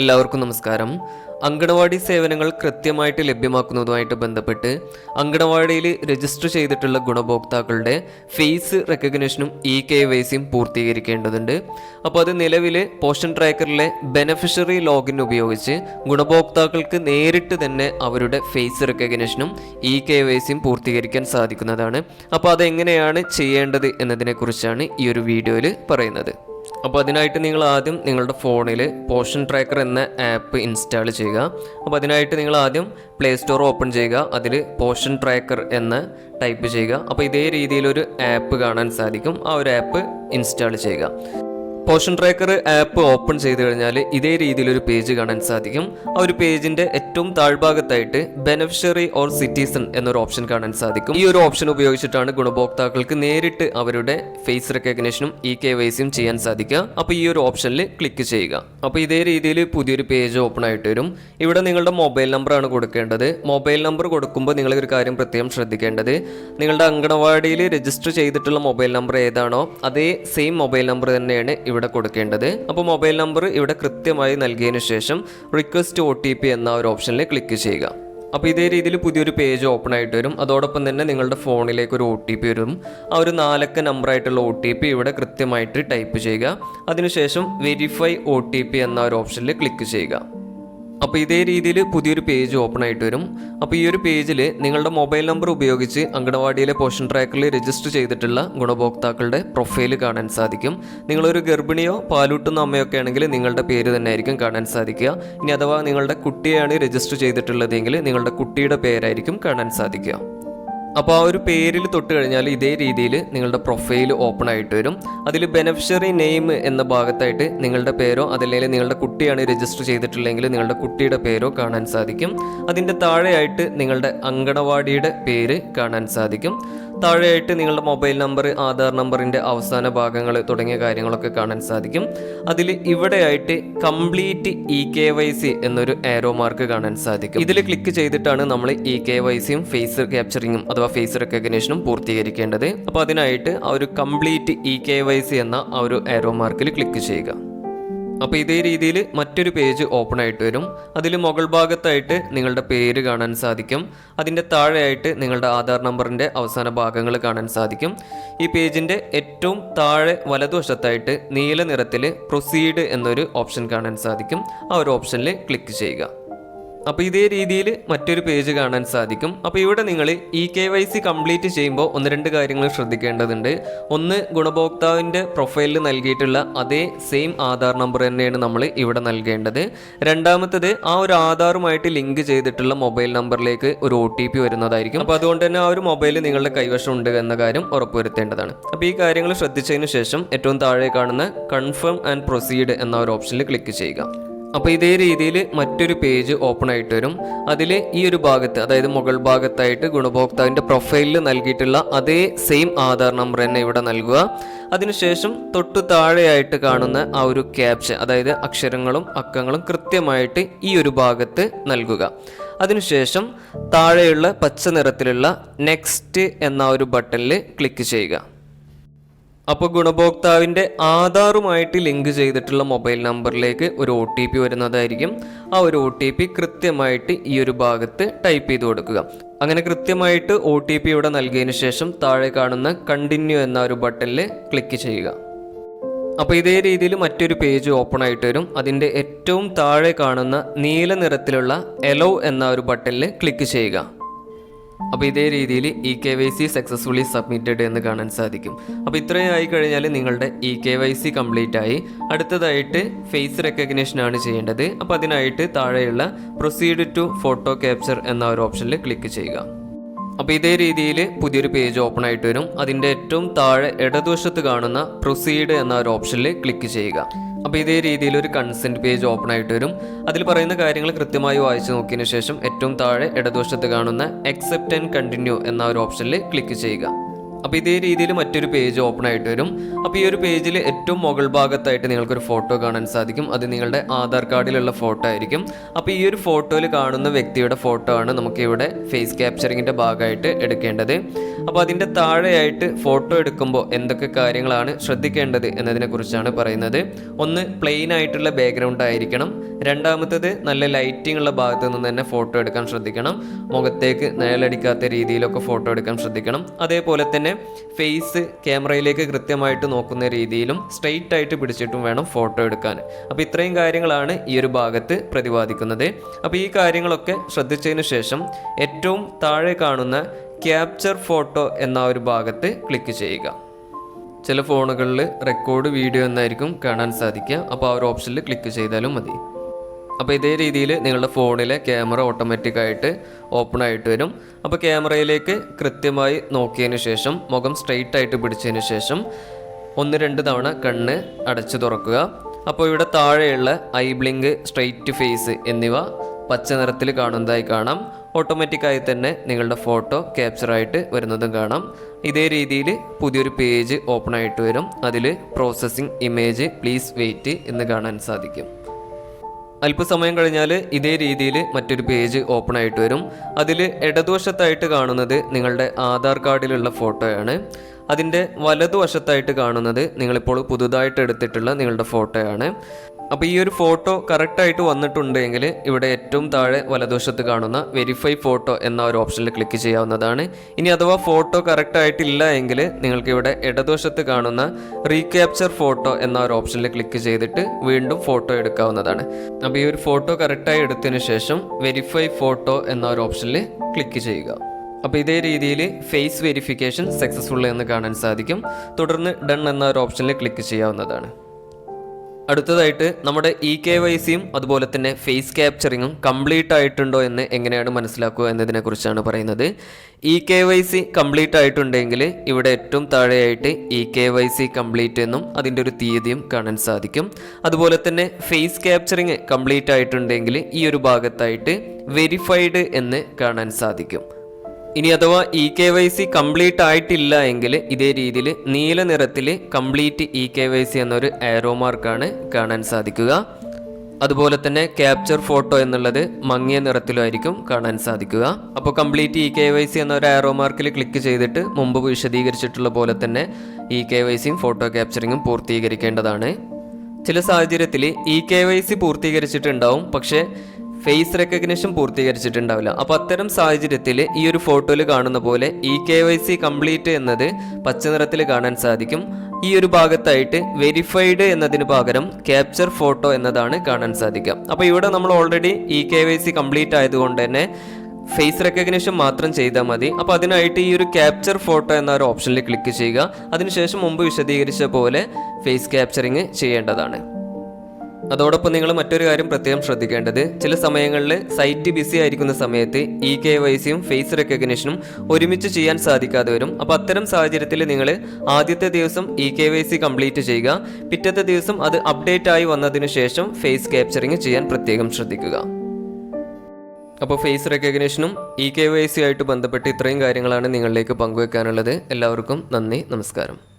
എല്ലാവർക്കും നമസ്കാരം. അങ്കണവാടി സേവനങ്ങൾ കൃത്യമായിട്ട് ലഭ്യമാക്കുന്നതുമായിട്ട് ബന്ധപ്പെട്ട് അങ്കണവാടിയിൽ രജിസ്റ്റർ ചെയ്തിട്ടുള്ള ഗുണഭോക്താക്കളുടെ ഫേസ് റെക്കഗ്നേഷനും ഇ കെ വൈ സിയും പൂർത്തീകരിക്കേണ്ടതുണ്ട്. അപ്പോൾ അത് നിലവിൽ പോഷൻ ട്രാക്കറിലെ ബെനഫിഷ്യറി ലോഗിൻ ഉപയോഗിച്ച് ഗുണഭോക്താക്കൾക്ക് നേരിട്ട് തന്നെ അവരുടെ ഫേസ് റെക്കഗ്നേഷനും ഇ കെ വൈ സിയും പൂർത്തീകരിക്കാൻ സാധിക്കുന്നതാണ്. അപ്പോൾ അതെങ്ങനെയാണ് ചെയ്യേണ്ടത് എന്നതിനെക്കുറിച്ചാണ് ഈ ഒരു വീഡിയോയിൽ പറയുന്നത്. അപ്പോൾ അതിനായിട്ട് നിങ്ങൾ ആദ്യം നിങ്ങളുടെ ഫോണിൽ പോഷൻ ട്രാക്കർ എന്ന ആപ്പ് ഇൻസ്റ്റാൾ ചെയ്യുക. അപ്പോൾ അതിനായിട്ട് നിങ്ങൾ ആദ്യം പ്ലേ സ്റ്റോർ ഓപ്പൺ ചെയ്യുക. അതിൽ പോഷൻ ട്രാക്കർ എന്ന് ടൈപ്പ് ചെയ്യുക. അപ്പോൾ ഇതേ രീതിയിലൊരു ആപ്പ് കാണാൻ സാധിക്കും. ആ ഒരു ആപ്പ് ഇൻസ്റ്റാൾ ചെയ്യുക. പോഷൻ ട്രാക്കർ ആപ്പ് ഓപ്പൺ ചെയ്ത് കഴിഞ്ഞാൽ ഇതേ രീതിയിലൊരു പേജ് കാണാൻ സാധിക്കും. ആ ഒരു പേജിന്റെ ഏറ്റവും താഴ്ഭാഗത്തായിട്ട് ബെനഫിഷ്യറി ഓർ സിറ്റിസൺ എന്നൊരു ഓപ്ഷൻ കാണാൻ സാധിക്കും. ഈ ഒരു ഓപ്ഷൻ ഉപയോഗിച്ചിട്ടാണ് ഗുണഭോക്താക്കൾക്ക് നേരിട്ട് അവരുടെ ഫേസ് റെക്കഗ്നേഷനും ഇ കെ വൈ സിയും ചെയ്യാൻ സാധിക്കുക. അപ്പോൾ ഈ ഒരു ഓപ്ഷനിൽ ക്ലിക്ക് ചെയ്യുക. അപ്പോൾ ഇതേ രീതിയിൽ പുതിയൊരു പേജ് ഓപ്പൺ ആയിട്ട് വരും. ഇവിടെ നിങ്ങളുടെ മൊബൈൽ നമ്പറാണ് കൊടുക്കേണ്ടത്. മൊബൈൽ നമ്പർ കൊടുക്കുമ്പോൾ നിങ്ങൾ ഒരു കാര്യം പ്രത്യേകം ശ്രദ്ധിക്കേണ്ടത്. നിങ്ങളുടെ അങ്കണവാടിയിൽ രജിസ്റ്റർ ചെയ്തിട്ടുള്ള മൊബൈൽ നമ്പർ ഏതാണോ അതേ സെയിം മൊബൈൽ നമ്പർ തന്നെയാണ് ഇവിടെ കൊടുക്കേണ്ടത്. അപ്പോൾ മൊബൈൽ നമ്പർ ഇവിടെ കൃത്യമായി നൽകിയതിനു ശേഷം റിക്വസ്റ്റ് ഒ എന്ന ഒരു ഓപ്ഷനിൽ ക്ലിക്ക് ചെയ്യുക. അപ്പോൾ ഇതേ രീതിയിൽ പുതിയൊരു പേജ് ഓപ്പൺ ആയിട്ട് വരും. അതോടൊപ്പം തന്നെ നിങ്ങളുടെ ഫോണിലേക്ക് ഒരു ഒ ടി പി വരും. ആ ഒരു നാലക്ക നമ്പർ ആയിട്ടുള്ള ഒ ടി പി ഇവിടെ കൃത്യമായിട്ട് ടൈപ്പ് ചെയ്യുക. അതിനുശേഷം വെരിഫൈ ഒ ടി പി എന്ന ഒരു ഓപ്ഷനിൽ ക്ലിക്ക് ചെയ്യുക. അപ്പോൾ ഇതേ രീതിയിൽ പുതിയൊരു പേജ് ഓപ്പൺ ആയിട്ട് വരും. അപ്പോൾ ഈ ഒരു പേജിൽ നിങ്ങളുടെ മൊബൈൽ നമ്പർ ഉപയോഗിച്ച് അങ്കണവാടിയിലെ പോഷൻ ട്രാക്കറിൽ രജിസ്റ്റർ ചെയ്തിട്ടുള്ള ഗുണഭോക്താക്കളുടെ പ്രൊഫൈൽ കാണാൻ സാധിക്കും. നിങ്ങളൊരു ഗർഭിണിയോ പാലൂട്ടുന്ന അമ്മയൊക്കെ ആണെങ്കിൽ നിങ്ങളുടെ പേര് തന്നെ ആയിരിക്കും കാണാൻ സാധിക്കുക. ഇനി അഥവാ നിങ്ങളുടെ കുട്ടിയെയാണ് രജിസ്റ്റർ ചെയ്തിട്ടുള്ളതെങ്കിൽ നിങ്ങളുടെ കുട്ടിയുടെ പേരായിരിക്കും കാണാൻ സാധിക്കുക. അപ്പോൾ ആ ഒരു പേരിൽ തൊട്ട് കഴിഞ്ഞാൽ ഇതേ രീതിയിൽ നിങ്ങളുടെ പ്രൊഫൈൽ ഓപ്പൺ ആയിട്ട് വരും. അതിൽ ബെനഫിഷ്യറി നെയിം എന്ന ഭാഗത്തായിട്ട് നിങ്ങളുടെ പേരോ അതല്ലെങ്കിൽ നിങ്ങളുടെ കുട്ടിയാണ് രജിസ്റ്റർ ചെയ്തിട്ടുള്ളതെങ്കിൽ നിങ്ങളുടെ കുട്ടിയുടെ പേരോ കാണാൻ സാധിക്കും. അതിന്റെ താഴെയായിട്ട് നിങ്ങളുടെ അങ്കണവാടിയുടെ പേര് കാണാൻ സാധിക്കും. താഴെയായിട്ട് നിങ്ങളുടെ മൊബൈൽ നമ്പർ ആധാർ നമ്പറിന്റെ അവസാന ഭാഗങ്ങൾ തുടങ്ങിയ കാര്യങ്ങളൊക്കെ കാണാൻ സാധിക്കും. അതിൽ ഇവിടെയായിട്ട് complete E K Y C എന്നൊരു ആരോ മാർക്ക് കാണാൻ സാധിക്കും. ഇതിൽ ക്ലിക്ക് ചെയ്തിട്ടാണ് നമ്മൾ ഇ കെ വൈ സിയും ഫേസ് ക്യാപ്ചറിങ്ങും അഥവാ ഫേസ് റെക്കഗ്നേഷനും പൂർത്തീകരിക്കേണ്ടത്. അപ്പോൾ അതിനായിട്ട് ആ ഒരു complete E K Y C എന്ന ആ ഒരു ആരോ മാർക്കിൽ ക്ലിക്ക് ചെയ്യുക. അപ്പോൾ ഇതേ രീതിയിൽ മറ്റൊരു പേജ് ഓപ്പൺ ആയിട്ട് വരും. അതിൽ മുകൾ ഭാഗത്തായിട്ട് നിങ്ങളുടെ പേര് കാണാൻ സാധിക്കും. അതിന്റെ താഴെയായിട്ട് നിങ്ങളുടെ ആധാർ നമ്പറിന്റെ അവസാന ഭാഗങ്ങൾ കാണാൻ സാധിക്കും. ഈ പേജിന്റെ ഏറ്റവും താഴെ വലതുവശത്തായിട്ട് നീല നിറത്തിൽ പ്രൊസീഡ് എന്നൊരു ഓപ്ഷൻ കാണാൻ സാധിക്കും. ആ ഒരു ഓപ്ഷനിൽ ക്ലിക്ക് ചെയ്യുക. അപ്പോൾ ഇതേ രീതിയിൽ മറ്റൊരു പേജ് കാണാൻ സാധിക്കും. അപ്പോൾ ഇവിടെ നിങ്ങൾ E K Y C complete ചെയ്യുമ്പോൾ ഒന്ന് രണ്ട് കാര്യങ്ങൾ ശ്രദ്ധിക്കേണ്ടതുണ്ട്. ഒന്ന് ഗുണഭോക്താവിന്റെ പ്രൊഫൈലിൽ നൽകിയിട്ടുള്ള അതേ സെയിം ആധാർ നമ്പർ തന്നെയാണ് നമ്മൾ ഇവിടെ നൽകേണ്ടത്. രണ്ടാമത്തത് ആ ഒരു ആധാറുമായിട്ട് ലിങ്ക് ചെയ്തിട്ടുള്ള മൊബൈൽ നമ്പറിലേക്ക് ഒരു ഒ ടി പി വരുന്നതായിരിക്കും. അപ്പോൾ അതുകൊണ്ട് തന്നെ ആ ഒരു മൊബൈൽ നിങ്ങളുടെ കൈവശം ഉണ്ട് എന്ന കാര്യം ഉറപ്പുവരുത്തേണ്ടതാണ്. അപ്പോൾ ഈ കാര്യങ്ങൾ ശ്രദ്ധിച്ചതിന് ശേഷം ഏറ്റവും താഴെ കാണുന്ന കൺഫേം ആൻഡ് പ്രൊസീഡ് എന്ന ഒരു ഓപ്ഷനിൽ ക്ലിക്ക് ചെയ്യുക. അപ്പോൾ ഇതേ രീതിയിൽ മറ്റൊരു പേജ് ഓപ്പൺ ആയിട്ട് വരും. അതിൽ ഈ ഒരു ഭാഗത്ത് അതായത് മുകൾ ഭാഗത്തായിട്ട് ഗുണഭോക്താവിന്റെ പ്രൊഫൈലിൽ നൽകിയിട്ടുള്ള അതേ സെയിം ആധാർ നമ്പർ തന്നെ ഇവിടെ നൽകുക. അതിനുശേഷം തൊട്ടു താഴെയായിട്ട് കാണുന്ന ആ ഒരു ക്യാപ്ഷൻ അതായത് അക്ഷരങ്ങളും അക്കങ്ങളും കൃത്യമായിട്ട് ഈ ഒരു ഭാഗത്ത് നൽകുക. അതിനുശേഷം താഴെയുള്ള പച്ച നിറത്തിലുള്ള നെക്സ്റ്റ് എന്ന ഒരു ബട്ടണിൽ ക്ലിക്ക് ചെയ്യുക. അപ്പോൾ ഗുണഭോക്താവിന്റെ ആധാറുമായിട്ട് ലിങ്ക് ചെയ്തിട്ടുള്ള മൊബൈൽ നമ്പറിലേക്ക് ഒരു ഒ ടി പി വരുന്നതായിരിക്കും. ആ ഒരു ഒ ടി പി കൃത്യമായിട്ട് ഈ ഒരു ഭാഗത്ത് ടൈപ്പ് ചെയ്ത് കൊടുക്കുക. അങ്ങനെ കൃത്യമായിട്ട് ഒ ടി പി ഇവിടെ നൽകിയതിന് ശേഷം താഴെ കാണുന്ന കണ്ടിന്യൂ എന്ന ഒരു ബട്ടണിൽ ക്ലിക്ക് ചെയ്യുക. അപ്പോൾ ഇതേ രീതിയിൽ മറ്റൊരു പേജ് ഓപ്പൺ ആയിട്ട് വരും. അതിന്റെ ഏറ്റവും താഴെ കാണുന്ന നീല നിറത്തിലുള്ള എലോ എന്ന ഒരു ബട്ടണിൽ ക്ലിക്ക് ചെയ്യുക. അപ്പോൾ ഇതേ രീതിയിൽ E K Y C successfully submitted എന്ന് കാണാൻ സാധിക്കും. അപ്പോൾ ഇത്രയും ആയി കഴിഞ്ഞാൽ നിങ്ങളുടെ E K Y C complete ആയി. അടുത്തതായിട്ട് ഫേസ് റെക്കഗ്നേഷൻ ആണ് ചെയ്യേണ്ടത്. അപ്പോൾ അതിനായിട്ട് താഴെയുള്ള പ്രൊസീഡ് ടു ഫോട്ടോ ക്യാപ്ചർ എന്ന ഒരു ഓപ്ഷനിൽ ക്ലിക്ക് ചെയ്യുക. അപ്പോൾ ഇതേ രീതിയിൽ പുതിയൊരു പേജ് ഓപ്പൺ ആയിട്ട് വരും. അതിന്റെ ഏറ്റവും താഴെ ഇടതുവശത്ത് കാണുന്ന പ്രൊസീഡ് എന്ന ഒരു ഓപ്ഷനിൽ ക്ലിക്ക് ചെയ്യുക. അപ്പോൾ ഇതേ രീതിയിൽ ഒരു കൺസെന്റ് പേജ് ഓപ്പൺ ആയിട്ട് വരും. അതിൽ പറയുന്ന കാര്യങ്ങൾ കൃത്യമായി വായിച്ചു നോക്കിയതിന് ശേഷം ഏറ്റവും താഴെ ഇടതുവശത്ത് കാണുന്ന അക്സെപ്റ്റ് ആൻഡ് കണ്ടിന്യൂ എന്ന ഒരു ഓപ്ഷനിൽ ക്ലിക്ക് ചെയ്യുക. അപ്പോൾ ഇതേ രീതിയിൽ മറ്റൊരു പേജ് ഓപ്പൺ ആയിട്ട് വരും. അപ്പോൾ ഈ ഒരു പേജിൽ ഏറ്റവും മുകൾ ഭാഗത്തായിട്ട് നിങ്ങൾക്കൊരു ഫോട്ടോ കാണാൻ സാധിക്കും. അത് നിങ്ങളുടെ ആധാർ കാർഡിലുള്ള ഫോട്ടോ ആയിരിക്കും. അപ്പോൾ ഈ ഒരു ഫോട്ടോയിൽ കാണുന്ന വ്യക്തിയുടെ ഫോട്ടോ ആണ് നമുക്ക് ഇവിടെ ഫേസ് ക്യാപ്ചറിങ്ങിന്റെ ഭാഗമായിട്ട് എടുക്കേണ്ടത്. അപ്പോൾ അതിന്റെ താഴെയായിട്ട് ഫോട്ടോ എടുക്കുമ്പോൾ എന്തൊക്കെ കാര്യങ്ങളാണ് ശ്രദ്ധിക്കേണ്ടത് എന്നതിനെക്കുറിച്ചാണ് പറയുന്നത്. ഒന്ന് പ്ലെയിൻ ആയിട്ടുള്ള ബാക്ക്ഗ്രൗണ്ട് ആയിരിക്കണം. രണ്ടാമത്തത് നല്ല ലൈറ്റിംഗ് ഉള്ള ഭാഗത്ത് നിന്ന് തന്നെ ഫോട്ടോ എടുക്കാൻ ശ്രദ്ധിക്കണം. മുഖത്തേക്ക് നിഴലടിക്കാത്ത രീതിയിലൊക്കെ ഫോട്ടോ എടുക്കാൻ ശ്രദ്ധിക്കണം. അതേപോലെ തന്നെ ഫേസ് ക്യാമറയിലേക്ക് കൃത്യമായിട്ട് നോക്കുന്ന രീതിയിലും സ്ട്രെയിറ്റ് ആയിട്ട് പിടിച്ചിട്ടും വേണം ഫോട്ടോ എടുക്കാൻ. അപ്പോൾ ഇത്രയും കാര്യങ്ങളാണ് ഈ ഒരു ഭാഗത്ത് പ്രതിപാദിക്കുന്നത്. അപ്പോൾ ഈ കാര്യങ്ങളൊക്കെ ശ്രദ്ധിച്ചതിന് ശേഷം ഏറ്റവും താഴെ കാണുന്ന ക്യാപ്ചർ ഫോട്ടോ എന്ന ഒരു ഭാഗത്ത് ക്ലിക്ക് ചെയ്യുക. ചില ഫോണുകളിൽ റെക്കോർഡ് വീഡിയോ എന്നായിരിക്കും കാണാൻ സാധിക്കുക. അപ്പോൾ ആ ഒരു ഓപ്ഷനിൽ ക്ലിക്ക് ചെയ്താലും മതി. അപ്പോൾ ഇതേ രീതിയിൽ നിങ്ങളുടെ ഫോണിലെ ക്യാമറ ഓട്ടോമാറ്റിക്കായിട്ട് ഓപ്പൺ ആയിട്ട് വരും. അപ്പോൾ ക്യാമറയിലേക്ക് കൃത്യമായി നോക്കിയതിന് ശേഷം മുഖം സ്ട്രെയിറ്റ് ആയിട്ട് പിടിച്ചതിന് ശേഷം ഒന്ന് രണ്ട് തവണ കണ്ണ് അടച്ചു തുറക്കുക. അപ്പോൾ ഇവിടെ താഴെയുള്ള ഐ ബ്ലിങ്ക് സ്ട്രെയിറ്റ് ഫേസ് എന്നിവ പച്ച നിറത്തിൽ കാണുന്നതായി കാണാം. ഓട്ടോമാറ്റിക്കായി തന്നെ നിങ്ങളുടെ ഫോട്ടോ ക്യാപ്ചറായിട്ട് വരുന്നതും കാണാം. ഇതേ രീതിയിൽ പുതിയൊരു പേജ് ഓപ്പൺ ആയിട്ട് വരും. അതിൽ പ്രോസസ്സിംഗ് ഇമേജ് പ്ലീസ് വെയിറ്റ് എന്ന് കാണാൻ സാധിക്കും. അല്പസമയം കഴിഞ്ഞാൽ ഇതേ രീതിയിൽ മറ്റൊരു പേജ് ഓപ്പൺ ആയിട്ട് വരും. അതിൽ ഇടതുവശത്തായിട്ട് കാണുന്നത് നിങ്ങളുടെ ആധാർ കാർഡിലുള്ള ഫോട്ടോയാണ്. അതിന്റെ വലതുവശത്തായിട്ട് കാണുന്നത് നിങ്ങളിപ്പോൾ പുതുതായിട്ട് എടുത്തിട്ടുള്ള നിങ്ങളുടെ ഫോട്ടോയാണ്. അപ്പോൾ ഈ ഒരു ഫോട്ടോ കറക്റ്റായിട്ട് വന്നിട്ടുണ്ടെങ്കിൽ ഇവിടെ ഏറ്റവും താഴെ വലതുവശത്ത് കാണുന്ന വെരിഫൈ ഫോട്ടോ എന്ന ഒരു ഓപ്ഷനിൽ ക്ലിക്ക് ചെയ്യാവുന്നതാണ്. ഇനി അഥവാ ഫോട്ടോ കറക്റ്റ് ആയിട്ടില്ല എങ്കിൽ നിങ്ങൾക്ക് ഇവിടെ ഇടതുവശത്ത് കാണുന്ന റീക്യാപ്ചർ ഫോട്ടോ എന്ന ഒരു ഓപ്ഷനിൽ ക്ലിക്ക് ചെയ്തിട്ട് വീണ്ടും ഫോട്ടോ എടുക്കാവുന്നതാണ്. അപ്പോൾ ഈ ഒരു ഫോട്ടോ കറക്റ്റായി എടുത്തതിന് ശേഷം വെരിഫൈ ഫോട്ടോ എന്ന ഒരു ഓപ്ഷനിൽ ക്ലിക്ക് ചെയ്യുക. അപ്പോൾ ഇതേ രീതിയിൽ ഫേസ് വെരിഫിക്കേഷൻ സക്സസ്ഫുൾ എന്ന് കാണാൻ സാധിക്കും. തുടർന്ന് ഡൺ എന്ന ഒരു ഓപ്ഷനിൽ ക്ലിക്ക് ചെയ്യാവുന്നതാണ്. അടുത്തതായിട്ട് നമ്മുടെ ഇ കെ വൈ സിയും അതുപോലെ തന്നെ ഫേസ് ക്യാപ്ചറിങ്ങും കംപ്ലീറ്റ് ആയിട്ടുണ്ടോ എന്ന് എങ്ങനെയാണ് മനസ്സിലാക്കുക എന്നതിനെ കുറിച്ചാണ് പറയുന്നത്. E K Y C complete ആയിട്ടുണ്ടെങ്കിൽ ഇവിടെ ഏറ്റവും താഴെയായിട്ട് E K Y C complete എന്നും അതിന്റെ ഒരു തീയതിയും കാണാൻ സാധിക്കും. അതുപോലെ തന്നെ ഫേസ് ക്യാപ്ചറിങ് കംപ്ലീറ്റ് ആയിട്ടുണ്ടെങ്കിൽ ഈ ഒരു ഭാഗത്തായിട്ട് വെരിഫൈഡ് എന്ന് കാണാൻ സാധിക്കും. ഇനി അഥവാ E K Y C complete ആയിട്ടില്ല എങ്കിൽ ഇതേ രീതിയിൽ നീല നിറത്തിൽ complete E K Y C എന്നൊരു ആരോ മാർക്കാണ് കാണാൻ സാധിക്കുക. അതുപോലെ തന്നെ ക്യാപ്ചർ ഫോട്ടോ എന്നുള്ളത് മങ്ങിയ നിറത്തിലായിരിക്കും കാണാൻ സാധിക്കുക. അപ്പോൾ complete E K Y C എന്നൊരു ആരോ മാർക്കിൽ ക്ലിക്ക് ചെയ്തിട്ട് മുമ്പ് വിശദീകരിച്ചിട്ടുള്ള പോലെ തന്നെ ഇ കെ വൈ സിയും ഫോട്ടോ ക്യാപ്ചറിങ്ങും പൂർത്തീകരിക്കേണ്ടതാണ്. ചില സാഹചര്യത്തിൽ ഇ കെ വൈ സി പൂർത്തീകരിച്ചിട്ടുണ്ടാവും. പക്ഷേ ഫേസ് റെക്കഗ്നിഷൻ പൂർത്തീകരിച്ചിട്ടുണ്ടാവില്ല. അപ്പോൾ അത്തരം സാഹചര്യത്തിൽ ഈ ഒരു ഫോട്ടോയിൽ കാണുന്ന പോലെ E K Y C complete എന്നത് പച്ച നിറത്തിൽ കാണാൻ സാധിക്കും. ഈ ഒരു ഭാഗത്തായിട്ട് വെരിഫൈഡ് എന്നതിന് പകരം ക്യാപ്ചർ ഫോട്ടോ എന്നതാണ് കാണാൻ സാധിക്കുക. അപ്പോൾ ഇവിടെ നമ്മൾ already E K Y C complete ആയതുകൊണ്ട് തന്നെ ഫേസ് റെക്കഗ്നിഷൻ മാത്രം ചെയ്താൽ മതി. അപ്പോൾ അതിനായിട്ട് ഈ ഒരു ക്യാപ്ചർ ഫോട്ടോ എന്ന ഒരു ഓപ്ഷനിൽ ക്ലിക്ക് ചെയ്യുക. അതിനുശേഷം മുമ്പ് വിശദീകരിച്ച പോലെ ഫേസ് ക്യാപ്ചറിങ് ചെയ്യേണ്ടതാണ്. അതോടൊപ്പം നിങ്ങൾ മറ്റൊരു കാര്യം പ്രത്യേകം ശ്രദ്ധിക്കേണ്ടത്. ചില സമയങ്ങളിൽ സൈറ്റ് ബിസി ആയിരിക്കുന്ന സമയത്ത് ഇ കെ വൈ സിയും ഫേസ് റെക്കഗ്നിഷനും ഒരുമിച്ച് ചെയ്യാൻ സാധിക്കാതെ വരും അപ്പോൾ അത്തരം സാഹചര്യത്തിൽ നിങ്ങൾ ആദ്യത്തെ ദിവസം E K Y C complete ചെയ്യുക. പിറ്റത്തെ ദിവസം അത് അപ്ഡേറ്റ് ആയി വന്നതിന് ശേഷം ഫേസ് ക്യാപ്ചറിങ് ചെയ്യാൻ പ്രത്യേകം ശ്രദ്ധിക്കുക. അപ്പോൾ ഫേസ് റെക്കഗ്നിഷനും ഇ കെ വൈ സി ആയിട്ട് ബന്ധപ്പെട്ട് ഇത്രയും കാര്യങ്ങളാണ് നിങ്ങളിലേക്ക് പങ്കുവെക്കാനുള്ളത്. എല്ലാവർക്കും നന്ദി നമസ്കാരം.